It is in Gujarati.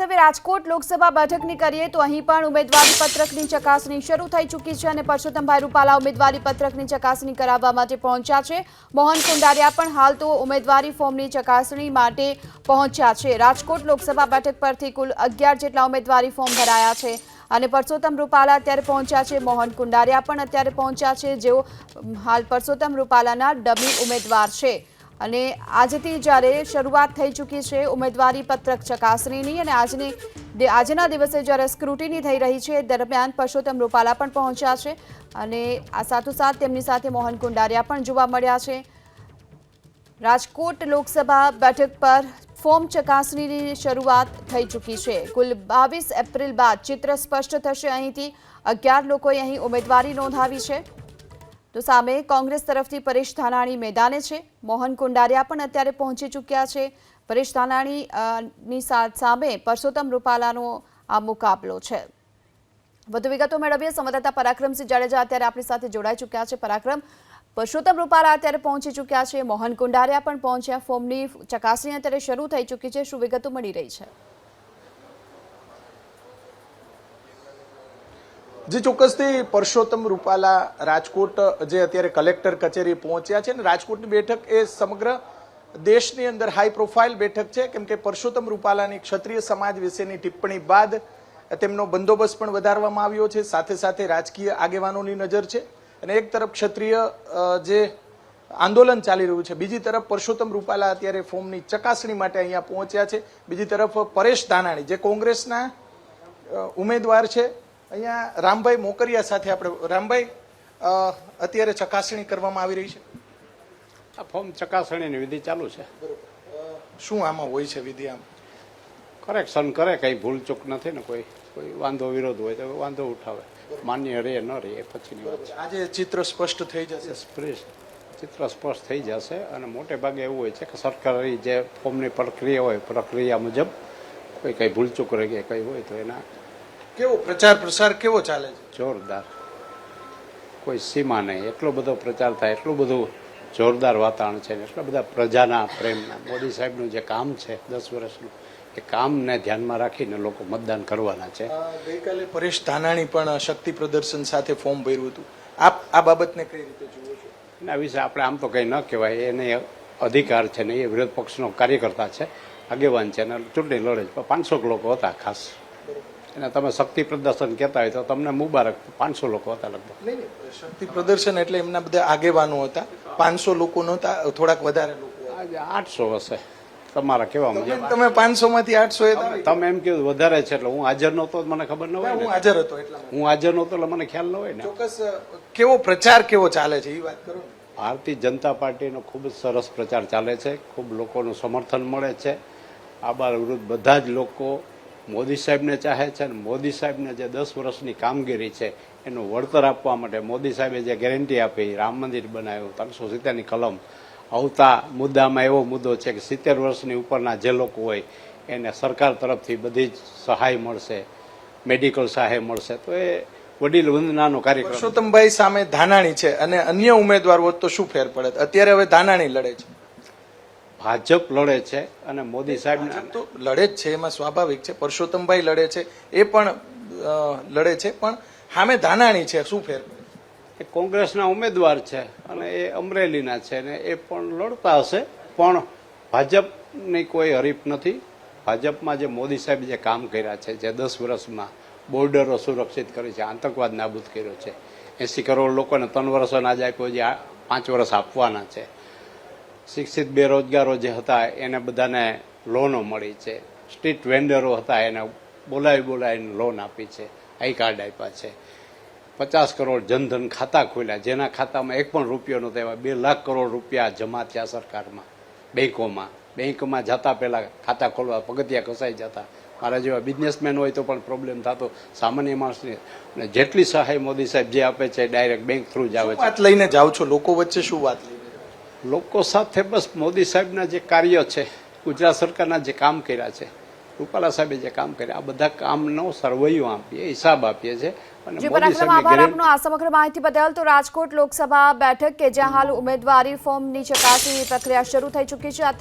હવે રાજકોટ લોકસભા બેઠકની કરીએ તો અહીં પણ ઉમેદવારી પત્રકની ચકાસણી શરૂ થઈ ચૂકી છે અને પરસોત્તમભાઈ રૂપાલા ઉમેદવારી પત્રકની ચકાસણી કરાવવા માટે પહોંચ્યા છે. મોહન કુંડારિયા પણ હાલ તો ઉમેદવારી ફોર્મની ચકાસણી માટે પહોંચ્યા છે. રાજકોટ લોકસભા બેઠક પરથી કુલ અગિયાર જેટલા ઉમેદવારી ફોર્મ ભરાયા છે અને પરસોત્તમ રૂપાલા અત્યારે પહોંચ્યા છે. મોહન કુંડારિયા પણ અત્યારે પહોંચ્યા છે. જેઓ હાલ પરસોત્તમ રૂપાલાના ડમી ઉમેદવાર છે. અને આજથી જ્યારે શરૂઆત થઈ ચૂકી છે, ઉમેદવારી પત્રક ચકાસણીની અને આજની આજના દિવસે જ્યારે સ્ક્રુટિની થઈ રહી છે, દરમિયાન પરસોત્તમ રૂપાલા પણ પહોંચ્યા છે અને આ સાથોસાથ તેમની સાથે મોહન કુંડારિયા પણ જોવા મળ્યા છે. રાજકોટ લોકસભા બેઠક પર ફોર્મ ચકાસણીની શરૂઆત થઈ ચૂકી છે. કુલ બાવીસ એપ્રિલ બાદ ચિત્ર સ્પષ્ટ થશે. અહીંથી અગિયાર લોકોએ અહીં ઉમેદવારી નોંધાવી છે. તો સામે કોંગ્રેસ તરફથી પરેશ ધાનાણી મેદાને છે. મોહન કુંડારિયા પણ અત્યારે પહોંચી ચૂક્યા છે. પરેશ ધાનાણીની સામે પરસોત્તમ રૂપાલાનો આ મુકાબલો છે. વધુ વિગતો મેળવીએ. સંવાદદાતા પરાક્રમસિંહ જાડેજા અત્યારે આપણી સાથે જોડાઈ ચૂક્યા છે. પરાક્રમ, પરસોત્તમ રૂપાલા અત્યારે પહોંચી ચૂક્યા છે. મોહન કુંડારિયા પણ પહોંચ્યા. ફોર્મની ચકાસણી અત્યારે શરૂ થઈ ચૂકી છે. શું વિગતો મળી રહી છે? જે ચોક્કસથી પરસોત્તમ રૂપાલા રાજકોટ, જે અત્યારે કલેક્ટર કચેરી પહોંચ્યા છે અને રાજકોટની બેઠક એ સમગ્ર દેશની અંદર હાઈ પ્રોફાઇલ બેઠક છે. કેમ કે પરસોત્તમ રૂપાલાની ક્ષત્રિય સમાજ વિશેની ટિપ્પણી બાદ તેમનો બંદોબસ્ત પણ વધારવામાં આવ્યો છે. સાથે સાથે રાજકીય આગેવાનોની નજર છે. અને એક તરફ ક્ષત્રિય જે આંદોલન ચાલી રહ્યું છે, બીજી તરફ પરસોત્તમ રૂપાલા અત્યારે ફોર્મની ચકાસણી માટે અહીંયા પહોંચ્યા છે. બીજી તરફ પરેશ ધાનાણી, જે કોંગ્રેસના ઉમેદવાર છે. અહીંયા રામભાઈ મોકરિયા સાથે આપણે રામભાઈ અત્યારે ચકાસણી કરવામાં આવી રહી છે? આ ફોર્મ ચકાસણીની વિધિ ચાલુ છે. શું આમાં હોય છે વિધિ આમ? કરેક્શન કરે કંઈ ભૂલચૂક નથી ને કોઈ કોઈ વાંધો વિરોધ હોય તો વાંધો ઉઠાવે. માન્ય રે ન રે એ પછીની વાત છે. આજે ચિત્ર સ્પષ્ટ થઈ જશે. સ્પષ્ટ ચિત્ર સ્પષ્ટ થઈ જશે અને મોટે ભાગે એવું હોય છે કે સરકારી જે ફોર્મની પ્રક્રિયા હોય પ્રક્રિયા મુજબ કોઈ કંઈ ભૂલચૂક રહી ગઈ કંઈ હોય તો એના કેવો પ્રચાર પ્રસાર કેવો ચાલે છે? જોરદાર. કોઈ સીમા નહીં. એટલો બધો પ્રચાર થાય એટલું બધું જોરદાર વાતાવરણ છે એટલા બધા પ્રજાના પ્રેમના. મોદી સાહેબનું જે કામ છે દસ વર્ષનું એ કામને ધ્યાનમાં રાખીને લોકો મતદાન કરવાના છે. ગઈકાલે પરેશ ધાનાણી પણ શક્તિ પ્રદર્શન સાથે ફોર્મ ભર્યું હતું. આપ આ બાબતને કઈ રીતે જુઓ છો? એના વિશે આપણે આમ તો કંઈ ન કહેવાય. એને અધિકાર છે ને એ વિરોધ પક્ષનો કાર્યકર્તા છે આગેવાન છે અને ચૂંટણી લડે છે. પાંચસો લોકો હતા ખાસ. અને તમે શક્તિ પ્રદર્શન કહેતા હોય તો તમને મુબારક પાંચસો લોકો હતા લગભગ. શક્તિ પ્રદર્શન એટલે એમના બધા આગેવાનો હતા. પાંચસો લોકો નહોતા થોડાક વધારે લોકો આઠસો હશે. તમારા કેવા મુજબ તમે- પાંચસો માંથી આઠસો તમે એમ કીધું વધારે છે એટલે હું હાજર નહોતો મને ખબર ન હોય હું હાજર હતો એટલે હું હાજર નહોતો એટલે મને ખ્યાલ ન હોય ને. ચોક્કસ કેવો પ્રચાર કેવો ચાલે છે એ વાત કરો ભારતીય જનતા પાર્ટીનો ખૂબ જ સરસ પ્રચાર ચાલે છે. ખૂબ લોકોનું સમર્થન મળે છે. આ વૃદ્ધ વિરુદ્ધ બધા જ લોકો મોદી સાહેબને ચાહે છે અને મોદી સાહેબને જે દસ વર્ષની કામગીરી છે, એનું વળતર આપવા માટે મોદી સાહેબે જે ગેરંટી આપી, રામ મંદિર બનાવ્યું, ત્રણસો સિત્તેરની કલમ. આવતા મુદ્દામાં એવો મુદ્દો છે કે સિત્તેર વર્ષની ઉપરના જે લોકો હોય, એને સરકાર તરફથી બધી જ સહાય મળશે મેડિકલ સહાય મળશે. તો એ વડીલ વંદનાનો કાર્યક્રમ. પરસોત્તમભાઈ સામે ધાનાણી છે અને અન્ય ઉમેદવાર તો શું ફેર પડે? અત્યારે હવે ધાનાણી લડે છે. ભાજપ લડે છે અને મોદી સાહેબ તો લડે જ છે એમાં સ્વાભાવિક છે. પરસોત્તમભાઈ લડે છે એ પણ લડે છે પણ સામે ધાનાણી છે. શું ફેર? એ કોંગ્રેસના ઉમેદવાર છે અને એ અમરેલીના છે ને એ પણ લડતા હશે પણ ભાજપની કોઈ હરીફ નથી. ભાજપમાં જે મોદી સાહેબ જે કામ કર્યા છે જે દસ વર્ષમાં બોર્ડરો સુરક્ષિત કરી છે આતંકવાદ નાબૂદ કર્યો છે. એસી કરોડ લોકોને ત્રણ વર્ષ અનાજ આપ્યો જે પાંચ વર્ષ આપવાના છે. શિક્ષિત બેરોજગારો જે હતા એને બધાને લોનો મળી છે. સ્ટ્રીટ વેન્ડરો હતા એને બોલાવી બોલાવીને લોન આપી છે. આઈ કાર્ડ આપ્યા છે. પચાસ કરોડ જનધન ખાતા ખોલ્યા. જેના ખાતામાં એક પણ રૂપિયો નહોતો એવા બે લાખ કરોડ રૂપિયા જમા થયા સરકારમાં બેંકોમાં. બેંકમાં જતા પહેલા ખાતા ખોલવા પગથિયા કસાઈ જતા. મારા જેવા બિઝનેસમેન હોય તો પણ પ્રોબ્લેમ થતો. સામાન્ય માણસને અને જેટલી સહાય મોદી સાહેબ જે આપે છે ડાયરેક્ટ બેંક થ્રુ જ આવે છે વાત લઈને જાઓ છો? લોકો વચ્ચે શું વાત લઈને લોકો સાથે બસ મોદી સાહેબના જે કાર્ય છે ગુજરાત સરકારના જે કામ કર્યા છે રૂપાલા સાહેબે જે કામ કર્યા આ બધા કામનો સરવૈયો આપીએ હિસાબ આપીએ છે જી પરાક્રમ આભાર આપનો. આ સમગ્ર માહિતી બદલ તો રાજકોટ લોકસભા બેઠક કે જ્યાં હાલ ઉમેદવારી ફોર્મની ચકાસણી પ્રક્રિયા શરૂ થઈ ચૂકી છે.